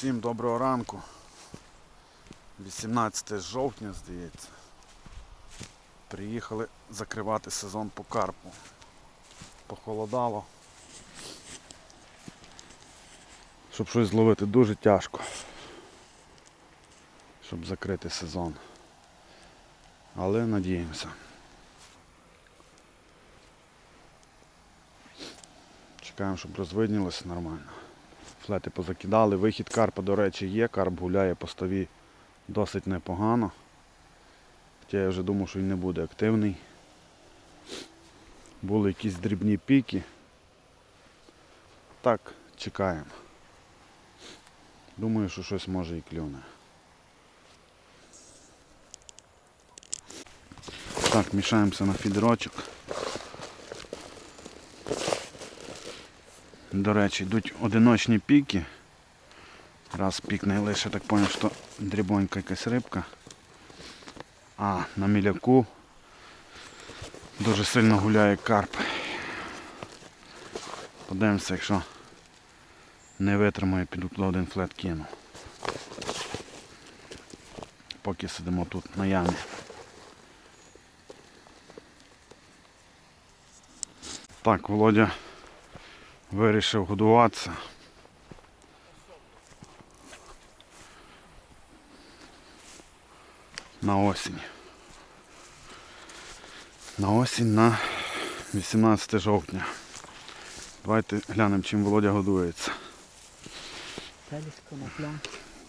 Всім доброго ранку. 18 жовтня, здається. Приїхали закривати сезон по карпу. Похолодало. Щоб щось зловити дуже тяжко. Щоб закрити сезон. Але надіємося. Чекаємо, щоб розвиднілося нормально. Флети позакидали. Вихід карпа, до речі, є. Карп гуляє по ставі досить непогано. Хоча я вже думав, що він не буде активний. Були якісь дрібні піки. Так, чекаємо. Думаю, що щось може і клюне. Так, мішаємося на фідерочок. До речі, йдуть одиночні піки. Раз пікне лише так поняв, що дрібонька якась рибка. А на міляку дуже сильно гуляє карп. Подивимося, якщо не витримає, піду туди один флет кину. Поки сидимо тут на ямі. Так, Володя вирішив годуватися. На осінь. На осінь на 18 жовтня. Давайте глянемо, чим Володя годується. Пеліс, конопля,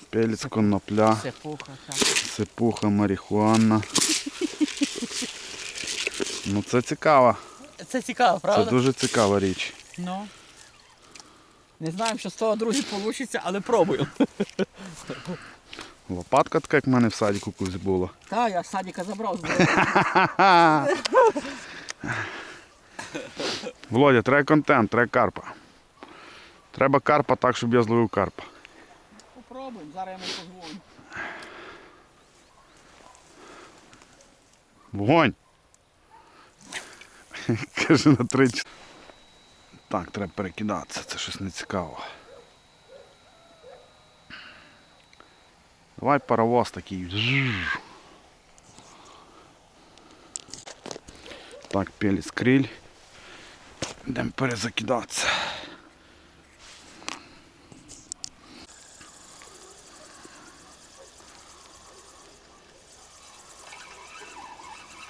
Пелець, конопля, сипуха, сипуха, марихуана. Ну це цікаво. Це цікаво, правда? Це дуже цікава річ. Ну. Не знаємо, що з того друзі вийде, але пробуємо. Лопатка така, як в мене в садіку колись була. Та, я з садика забрав з. Володя, треба контент, треба карпа. Треба карпа так, щоб я зловив карпа. Попробуємо, зараз я йому позвоню. Вогонь! Каже на три. Так, треба перекидатися, це щось не цікаво. Давай паровоз такий. Так, пеліс криль. Йдемо перезакидатися.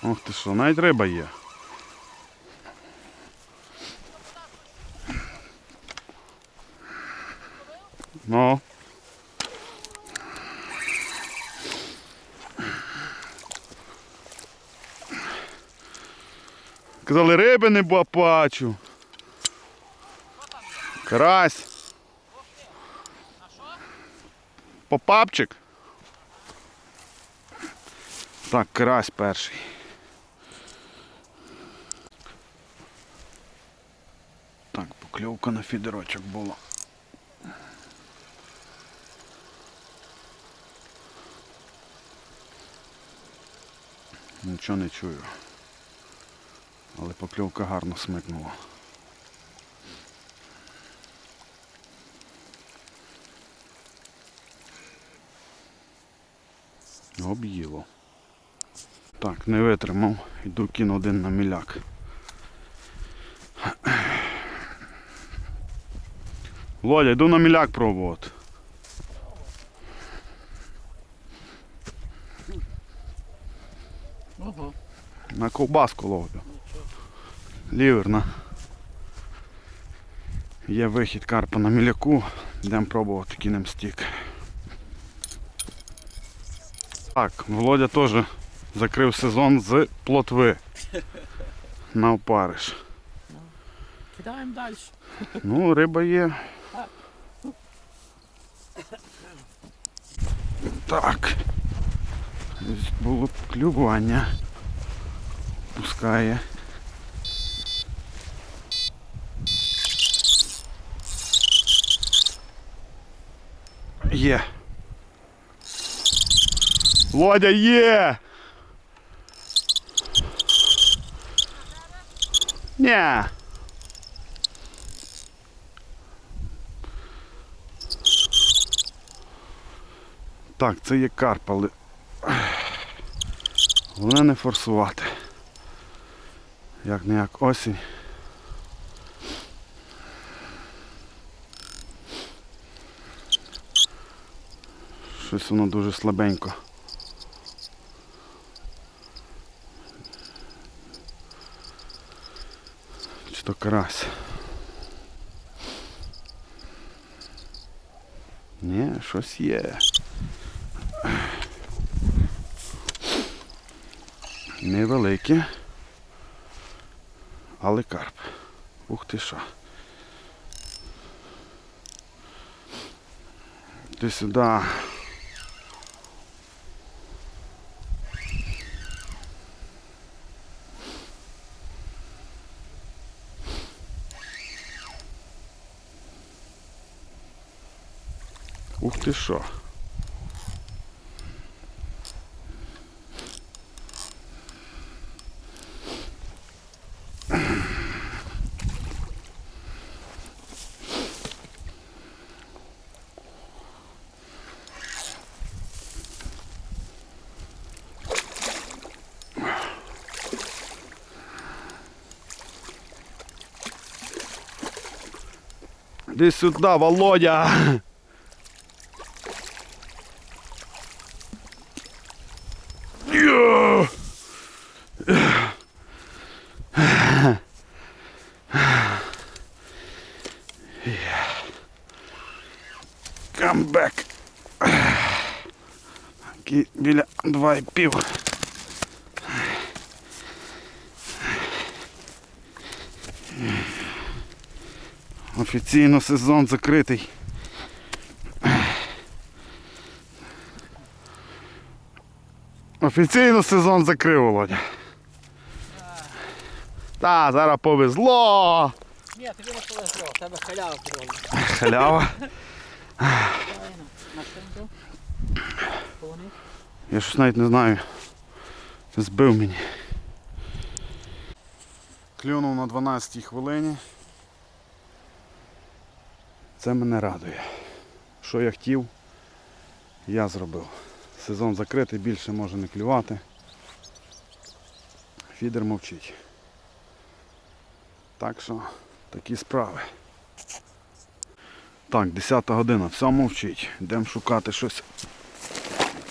Ох ти що, навіть риба є. Ну. Казали, риби не бачу. Карась. Попапчик. Так, карась перший. Так, покльовка на фідерочок була. Нічого не чую. Але покльовка гарно смикнула. Об'їло. Так, не витримав. Йду кину один на міляк. Володя, йду на міляк пробувати. На ковбаску ловлю. Ліверна. Є вихід карпа на міляку. Йдемо пробувати кинем стік. Так, Володя теж закрив сезон з плотви. На опариш. Кидаємо далі. Ну, риба є. Так. Було клювання. Пускає. Є. Водя є. Ні. Так, це є карп, але головне не форсувати. Як не як осінь. Щось воно дуже слабенько. Чи то карась? Ні, щось є. Невелике. Але карп. Ух ти що. Ти сюди. Ух ти що. Иди сюда, Володя! Камбек. Біля 2,5. Офіційно сезон закритий. Офіційно сезон закрив, Володя. Та, зараз повезло. Ні, тобі не повезло, в тебе халява підробна. Халява. Я щось навіть не знаю. Збив мені. Клюнув на 12-й хвилині. Це мене радує. Що я хотів, я зробив. Сезон закритий, більше може не клювати. Фідер мовчить. Так що такі справи. Так, 10 година, все мовчить. Йдемо шукати щось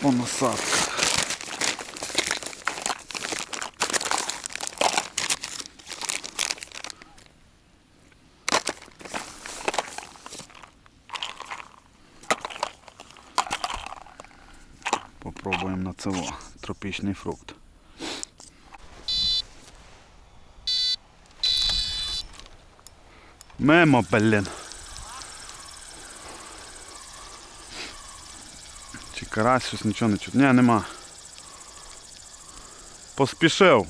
по насадках. Попробуємо на цело. тропічний фрукт. Мемо, блін. Чи карась, щось нічого не чути. Ні, нема. Поспішив.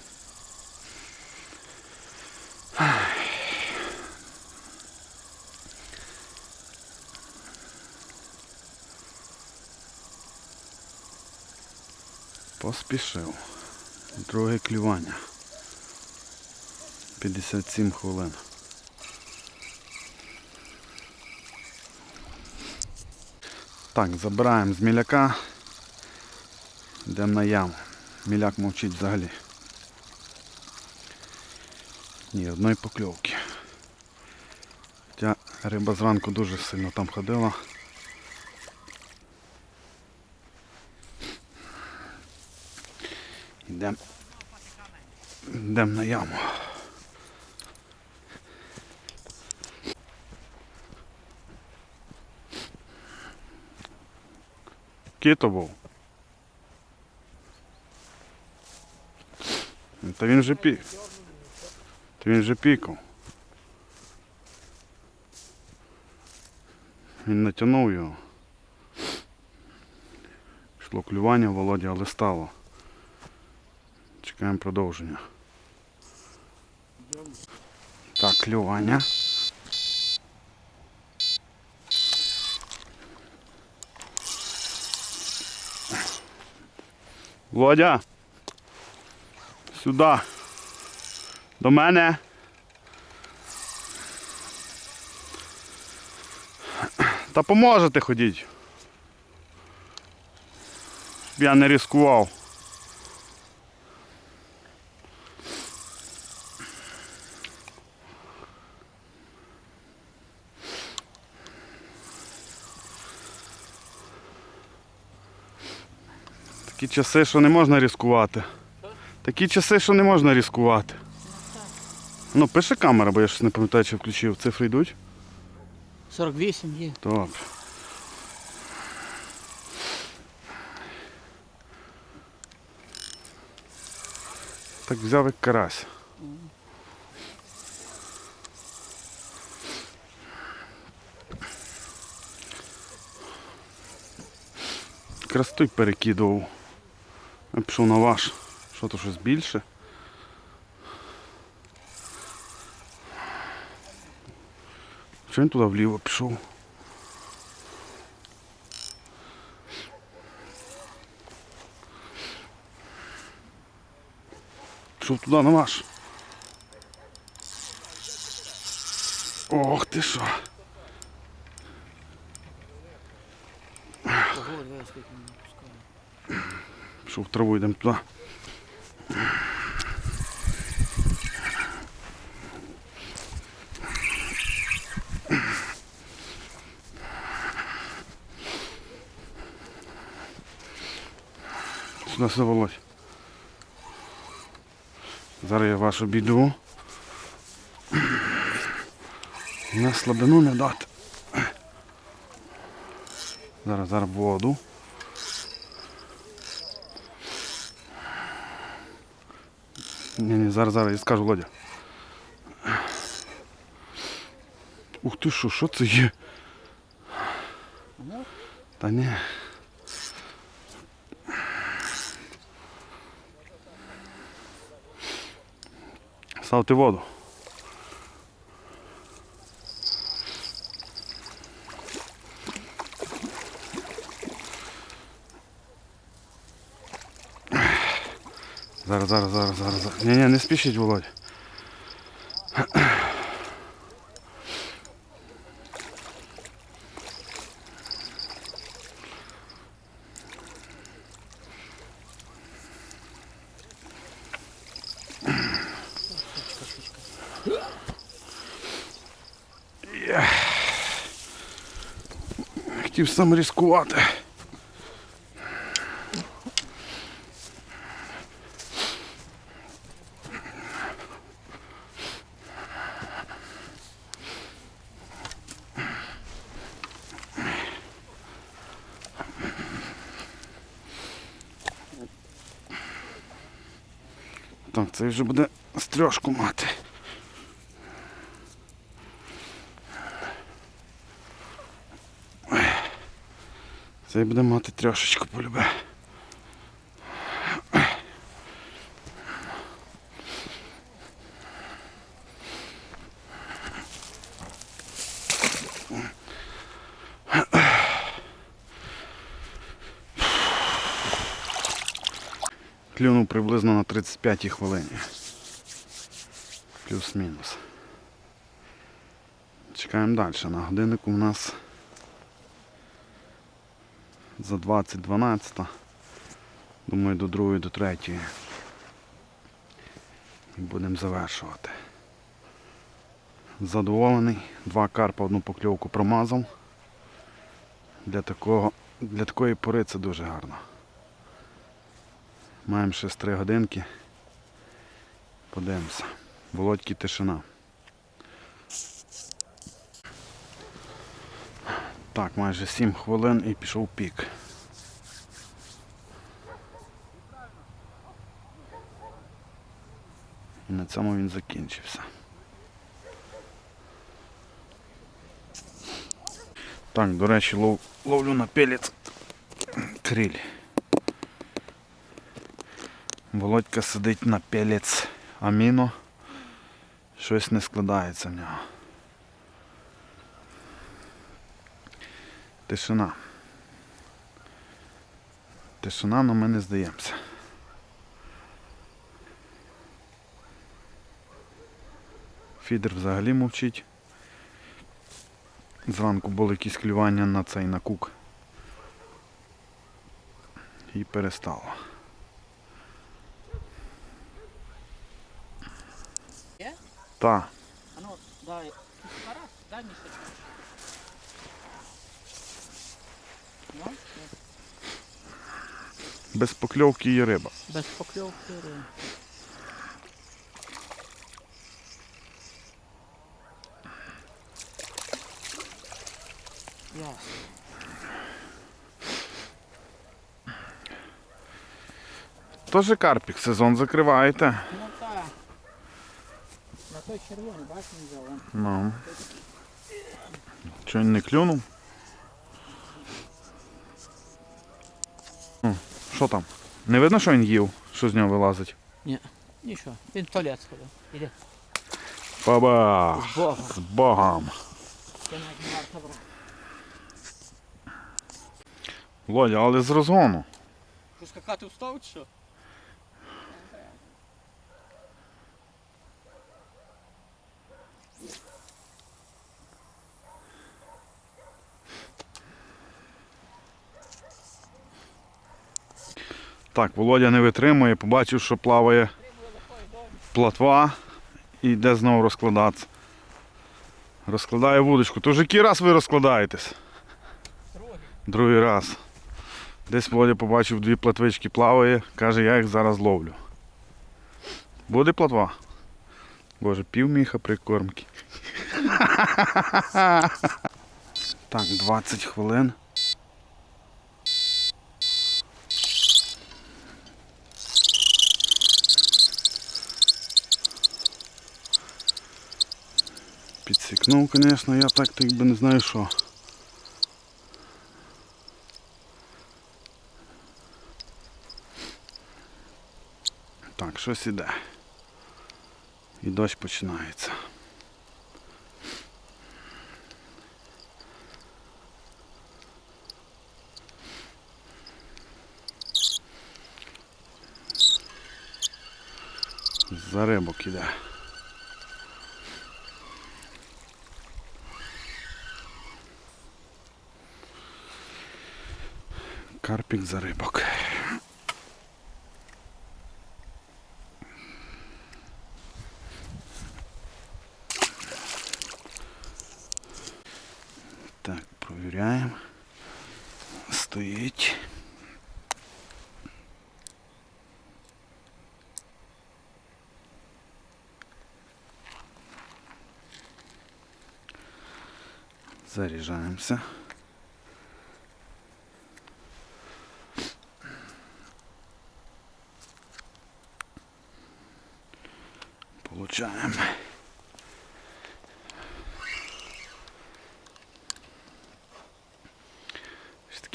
Поспішив. Друге клювання. 57 хвилин. Так, забираємо з міляка. Йдемо на яму. Міляк мовчить взагалі. Ні, одної покльовки. Хоча риба зранку дуже сильно там ходила. Йдемо. Йдемо на яму. Кито був. Та він вже пі. Та він вже пікав. Він натягнув його. Йшло клювання Володя, але стало. Чекаємо продовження. Так, клювання. Володя. Сюди. До мене. Та поможете ходіть. я не ризикував. Такі часи, що не можна ризикувати. Такі часи, що не можна ризикувати. Ну, пише камера, бо я щось не пам'ятаю, чи включив. Цифри йдуть? 48 є. Добре. Так взяв як карась. Якраз той перекидував. Я пішов на ваш. Що то щось більше? Що він туди вліво пішов? Пішов туди на ваш. Ох ти що. Ого, Пішов в траву, йдемо туди. Сюди, сюди, Володь. Зараз я вас обійду. На слабину не дати. Зараз, зараз воду. Ні, ні, зараз, зараз я скажу, Володя. Ух ти що, що це є? Ну, Та ні. Ставте воду. Зараз, зараз, зараз, зараз. Ні, ні, не спішіть, Володя. Хотів сам ризикувати. Так, це вже буде стрьошку мати. Це буде мати трьошечку полюбе. Клюнув приблизно на 35 хвилині. Плюс-мінус. Чекаємо далі. На годиннику у нас за 20-12. Думаю, до другої, до третьої. І будемо завершувати. Задоволений. Два карпа, одну покльовку промазав. Для, такого, для такої пори це дуже гарно. Маємо ще 3 годинки. Подивимося. Володьки тишина. Так, майже 7 хвилин і пішов пік. І на цьому він закінчився. Так, до речі, лов, ловлю на пелець криль. Володька сидить на пелець аміно. Щось не складається в нього. Тишина. Тишина, але ми не здаємося. Фідер взагалі мовчить. Зранку були якісь клювання на цей на кук. і перестало. Є? Так. А ну, дай. Тарас, дай ще. Ну, Без покльовки є риба. без покльовки. ри. Ясно. Тож карпік, сезон закриваєте. Ну той червоний, бачиш, не взяв. он. Ну. Що він не клюнув? О, Що там? Не видно, що він їв, що з нього вилазить? Ні, Нічого, він в туалет сходив. Іди. Баба! З Богом. З Богом! Це навіть не варто брати. Володя, але з розгону. Що скакати в став чи що? Так, Володя не витримує, побачив, що плаває платва і йде знову розкладатися. Розкладає вудочку. То вже який раз ви розкладаєтесь? Другий. Другий раз. Десь Володя побачив дві платвички плаває, каже, я їх зараз ловлю. Буде платва? Боже, півміха прикормки. Так, 20 хвилин. Підсікнув, звісно, я так так би не знаю що. Так, щось іде. І дощ починається. За рибок іде. Карпік за рибок. Так, провіряємо. Стоїть. Заряджаємося.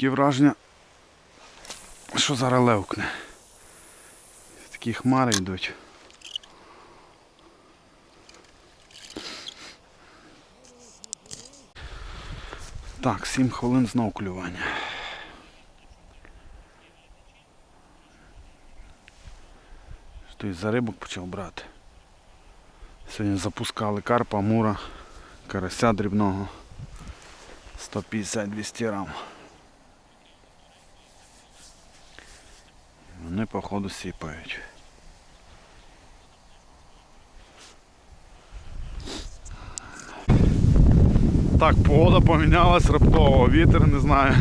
Такі враження, що зараз левкне. Такі хмари йдуть. Так, 7 хвилин знов клювання. Хтось за рибок почав брати. Сьогодні запускали карпа, мура, карася дрібного 150-200 грам. Походу сіпають. Так, погода помінялась раптово, вітер не знаю.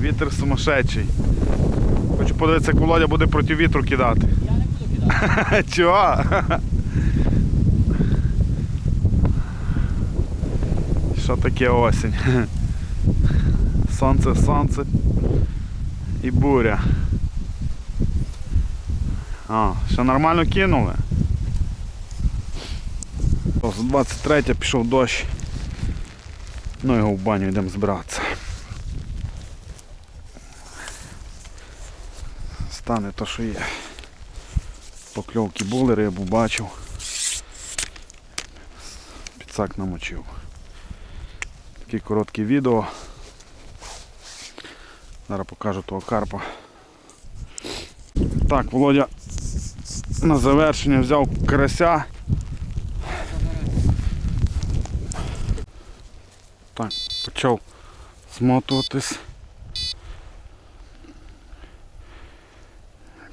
Вітер сумасшедший. Хочу подивитися, як Володя буде проти вітру кидати. Я не буду кидати. Чого? Що таке осінь? Сонце, сонце і буря. А, ще нормально кинули. З 23 пішов дощ. Ну його в баню йдемо збиратися. Стане то, що є. Покльовки були, рибу бачив. Підсак намочив. Таке коротке відео. Зараз покажу того карпа. Так, Володя на завершення взяв карася. Так, почав змотуватись.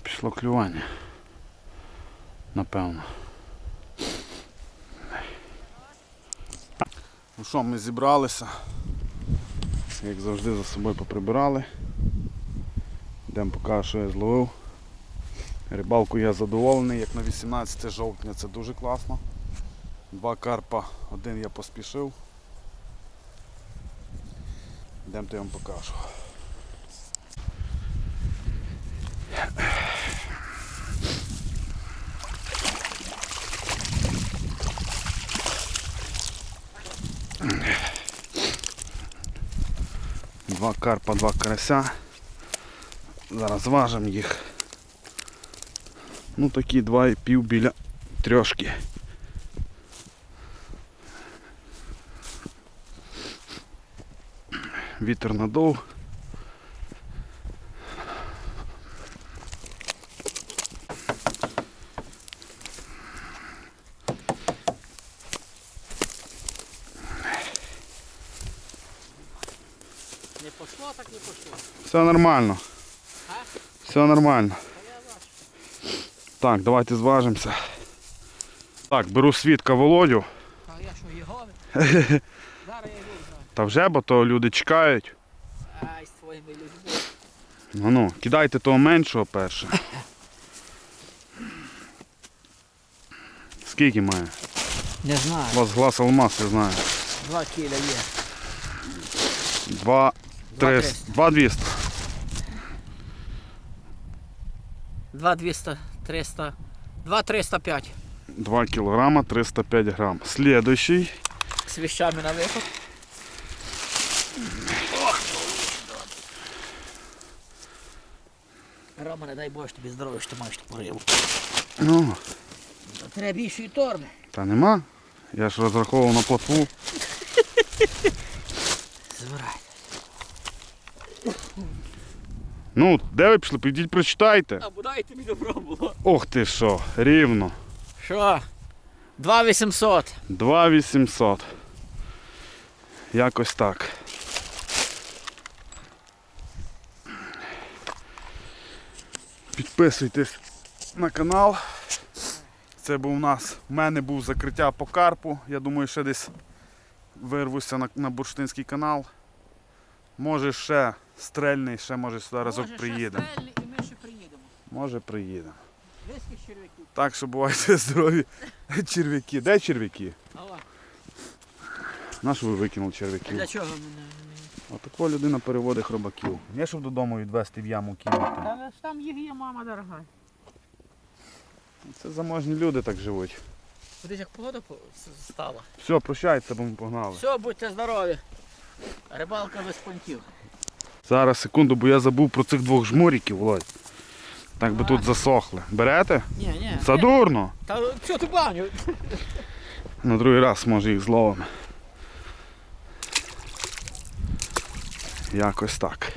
Пішло клювання. Напевно. Ну що, ми зібралися. Як завжди за собою поприбирали. Йдемо покажу, що я зловив. Рибалку я задоволений, як на 18 жовтня це дуже класно. Два карпа, один я поспішив. Йдемо я вам покажу. Два карпа, два карася. Зараз важимо їх. Ну такі два і пів біля трьошки. Вітер надув. Не пошло, так не пошло. Все нормально. А? Все нормально. Так, давайте зважимося. Так, беру свідка Володю. А я що, його? Зараз я йду. Та вже, бо то люди чекають. Ай, з твоїми людьми. Ну ну, кидайте того меншого перше. Скільки має? Не знаю. У вас глаз алмаз, я знаю. Два кіля є. Два, Два три, триста. два двісті. Два 200, 300. Два 305. Два кілограма 305 грам. Слідуючий. З віщами на виход. Рома, не дай Боже тобі здоров'я, що ти маєш таку рибу. Ну, Треба більшої торби. та нема. Я ж розраховував на плотву. Збирай. Ну, де ви пішли? Підіть прочитайте. А бодай тобі добро було. Ох ти що, рівно. Що? 2800. 2800. Якось так. Підписуйтесь на канал. Це був у нас, у мене був закриття по карпу. Я думаю, ще десь вирвуся на, на бурштинський канал. Може ще стрельний, ще може сюди разок приїдемо. і ми ще приїдемо. Може приїдемо. Виски черв'яків. Так що бувайте здорові. Черв'яки. Де черв'яки? Ава. На ви викинули черв'яків? Для чого мене? Отако людина переводить хробаків. Не щоб додому відвезти в яму кинути. Та там їх є, мама дорога. Це заможні люди так живуть. Кудись як погода стала. Все, прощайте, бо ми погнали. Все, будьте здорові. Рибалка без понтів. Зараз секунду, бо я забув про цих двох жмуриків, Володь. Так би тут засохли. Берете? Ні, ні. Задурно. Та що ти баню? На другий раз може їх зловимо. Якось так.